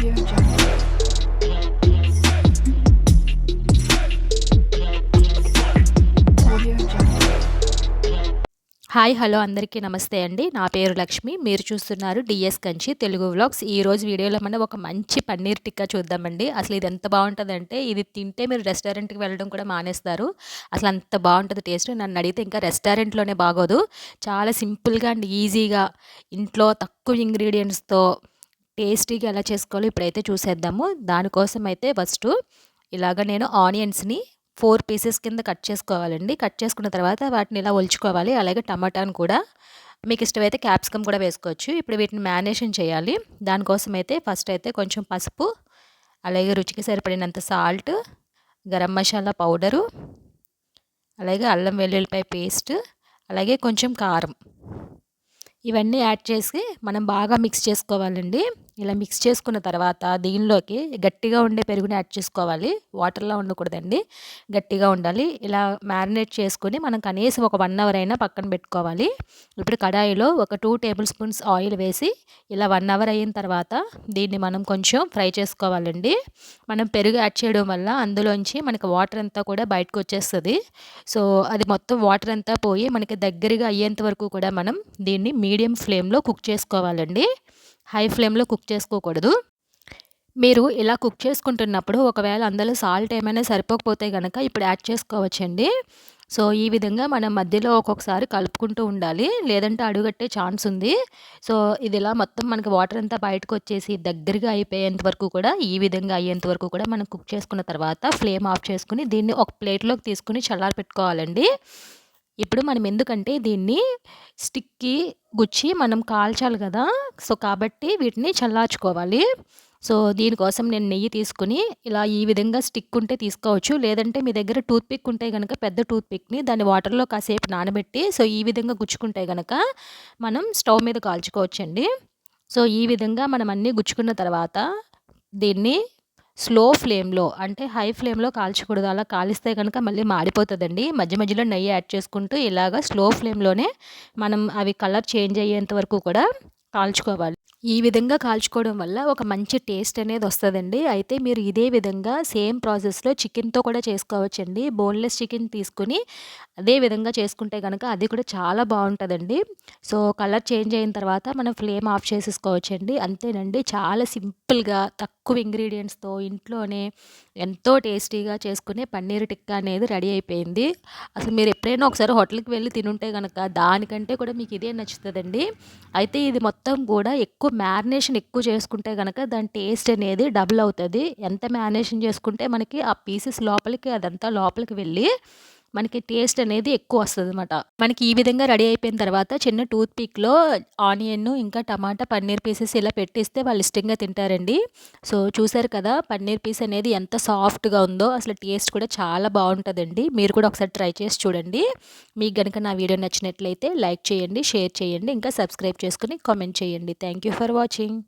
Hi hello అందరికీ నమస్తే అండి. నా పేరు లక్ష్మి. మీరు చూస్తున్నారు డిఎస్ కంచి తెలుగు వ్లాగ్స్. ఈ రోజు వీడియోలో మనం ఒక మంచి పన్నీర్ టిక్కా చూద్దామండి. అసలు ఇది ఎంత బాగుంటుందంటే ఇది తింటే మీరు రెస్టారెంట్కి వెళ్ళడం కూడా మానేస్తారు. అసలు అంత బాగుంటుంది టేస్ట్ నన్ను అడిగితే ఇంకా రెస్టారెంట్లోనే బాగోదు. చాలా సింపుల్గా అండ్ ఈజీగా ఇంట్లో తక్కువ ఇంగ్రీడియంట్స్తో టేస్టీగా ఎలా చేసుకోవాలో ఇప్పుడైతే చూసేద్దాము. దానికోసం అయితే ఫస్ట్ ఇలాగ నేను ఆనియన్స్ని ఫోర్ పీసెస్ కింద కట్ చేసుకోవాలండి. కట్ చేసుకున్న తర్వాత వాటిని ఇలా ఒలుచుకోవాలి. అలాగే టమాటాను కూడా. మీకు ఇష్టమైతే క్యాప్సికమ్ కూడా వేసుకోవచ్చు. ఇప్పుడు వీటిని మ్యారినేషన్ చేయాలి. దానికోసం అయితే ఫస్ట్ అయితే కొంచెం పసుపు అలాగే రుచికి సరిపడినంత సాల్ట్ గరం మసాలా పౌడరు అలాగే అల్లం వెల్లుల్లిపాయ పేస్ట్ అలాగే కొంచెం కారం. ఇవన్నీ యాడ్ చేసి మనం బాగా మిక్స్ చేసుకోవాలండి. ఇలా మిక్స్ చేసుకున్న తర్వాత దీనిలోకి గట్టిగా ఉండే పెరుగుని యాడ్ చేసుకోవాలి. వాటర్లో ఉండకూడదండి. గట్టిగా ఉండాలి. ఇలా మ్యారినేట్ చేసుకుని మనం కనీసం ఒక వన్ అవర్ అయినా పక్కన పెట్టుకోవాలి. ఇప్పుడు కడాయిలో ఒక టూ టేబుల్ స్పూన్స్ ఆయిల్ వేసి ఇలా వన్ అవర్ అయిన తర్వాత దీన్ని మనం కొంచెం ఫ్రై చేసుకోవాలండి. మనం పెరుగు యాడ్ చేయడం వల్ల అందులోంచి మనకి వాటర్ అంతా కూడా బయటకు వచ్చేస్తుంది. సో అది మొత్తం వాటర్ అంతా పోయి మనకి దగ్గరగా అయ్యేంత వరకు కూడా మనం దీన్ని మీడియం ఫ్లేమ్లో కుక్ చేసుకోవాలండి. హై ఫ్లేమ్లో కుక్ చేసుకోకూడదు. మీరు ఇలా కుక్ చేసుకుంటున్నప్పుడు ఒకవేళ అందులో సాల్ట్ ఏమైనా సరిపోకపోతే కనుక ఇప్పుడు యాడ్ చేసుకోవచ్చండి. సో ఈ విధంగా మనం మధ్యలో ఒక్కొక్కసారి కలుపుకుంటూ ఉండాలి. లేదంటే అడుగట్టే ఛాన్స్ ఉంది. సో ఇది ఇలా మొత్తం మనకి వాటర్ అంతా బయటకు వచ్చేసి దగ్గరగా అయిపోయేంత వరకు కూడా ఈ విధంగా అయ్యేంత వరకు కూడా మనం కుక్ చేసుకున్న తర్వాత ఫ్లేమ్ ఆఫ్ చేసుకుని దీన్ని ఒక ప్లేట్లోకి తీసుకుని చల్లారి పెట్టుకోవాలండి ఇప్పుడు మనం ఎందుకంటే దీన్ని స్టిక్కి గుచ్చి మనం కాల్చాలి కదా. సో కాబట్టి వీటిని చల్లార్చుకోవాలి. సో దీనికోసం నేను నెయ్యి తీసుకుని ఇలా ఈ విధంగా స్టిక్ ఉంటే తీసుకోవచ్చు. లేదంటే మీ దగ్గర టూత్ పిక్ ఉంటే కనుక పెద్ద టూత్ పిక్ని దాన్ని వాటర్లో కాసేపు నానబెట్టి సో ఈ విధంగా గుచ్చుకుంటే కనుక మనం స్టవ్ మీద కాల్చుకోవచ్చండి. సో ఈ విధంగా మనం అన్నీ గుచ్చుకున్న తర్వాత దీన్ని స్లో ఫ్లేమ్లో అంటే హై ఫ్లేమ్లో కాల్చకూడదు. అలా కాలిస్తే కనుక మళ్ళీ మాడిపోతుందండి. మధ్య మధ్యలో నెయ్యి యాడ్ చేసుకుంటూ ఇలాగ స్లో ఫ్లేమ్లోనే మనం అవి కలర్ చేంజ్ అయ్యేంత వరకు కూడా కాల్చుకోవాలి. ఈ విధంగా కాల్చుకోవడం వల్ల ఒక మంచి టేస్ట్ అనేది వస్తుందండి. అయితే మీరు ఇదే విధంగా సేమ్ ప్రాసెస్లో చికెన్తో కూడా చేసుకోవచ్చండి. బోన్లెస్ చికెన్ తీసుకుని అదే విధంగా చేసుకుంటే కనుక అది కూడా చాలా బాగుంటుందండి. సో కలర్ చేంజ్ అయిన తర్వాత మనం ఫ్లేమ్ ఆఫ్ చేసేసుకోవచ్చండి. అంతేనండి. చాలా సింపుల్గా తక్కువ ఇంగ్రీడియంట్స్తో ఇంట్లోనే ఎంతో టేస్టీగా చేసుకునే పన్నీర్ టిక్కా అనేది రెడీ అయిపోయింది. అసలు మీరు ఎప్పుడైనా ఒకసారి హోటల్కి వెళ్ళి తినుంటే కనుక దానికంటే కూడా మీకు ఇదే నచ్చుతుందండి. అయితే ఇది మొత్తం కూడా ఎక్కువ మ్యారినేషన్ ఎక్కువ చేసుకుంటే కనుక దాని టేస్ట్ అనేది డబుల్ అవుతుంది. ఎంత మ్యారినేషన్ చేసుకుంటే మనకి ఆ పీసెస్ లోపలికి అదంతా లోపలికి వెళ్ళి మనకి టేస్ట్ అనేది ఎక్కువ వస్తుంది అనమాట మనకి ఈ విధంగా రెడీ అయిపోయిన తర్వాత చిన్న టూత్ పిక్లో ఆనియన్ ఇంకా టమాటా పన్నీర్ పీసెస్ ఇలా పెట్టిస్తే వాళ్ళు ఇష్టంగా తింటారండి. సో చూసారు కదా పన్నీర్ పీస్ అనేది ఎంత సాఫ్ట్గా ఉందో అసలు టేస్ట్ కూడా చాలా బాగుంటుందండి. మీరు కూడా ఒకసారి ట్రై చేసి చూడండి. మీకు కనుక నా వీడియో నచ్చినట్లయితే లైక్ చేయండి షేర్ చేయండి ఇంకా సబ్స్క్రైబ్ చేసుకుని కామెంట్ చేయండి. Thank you for watching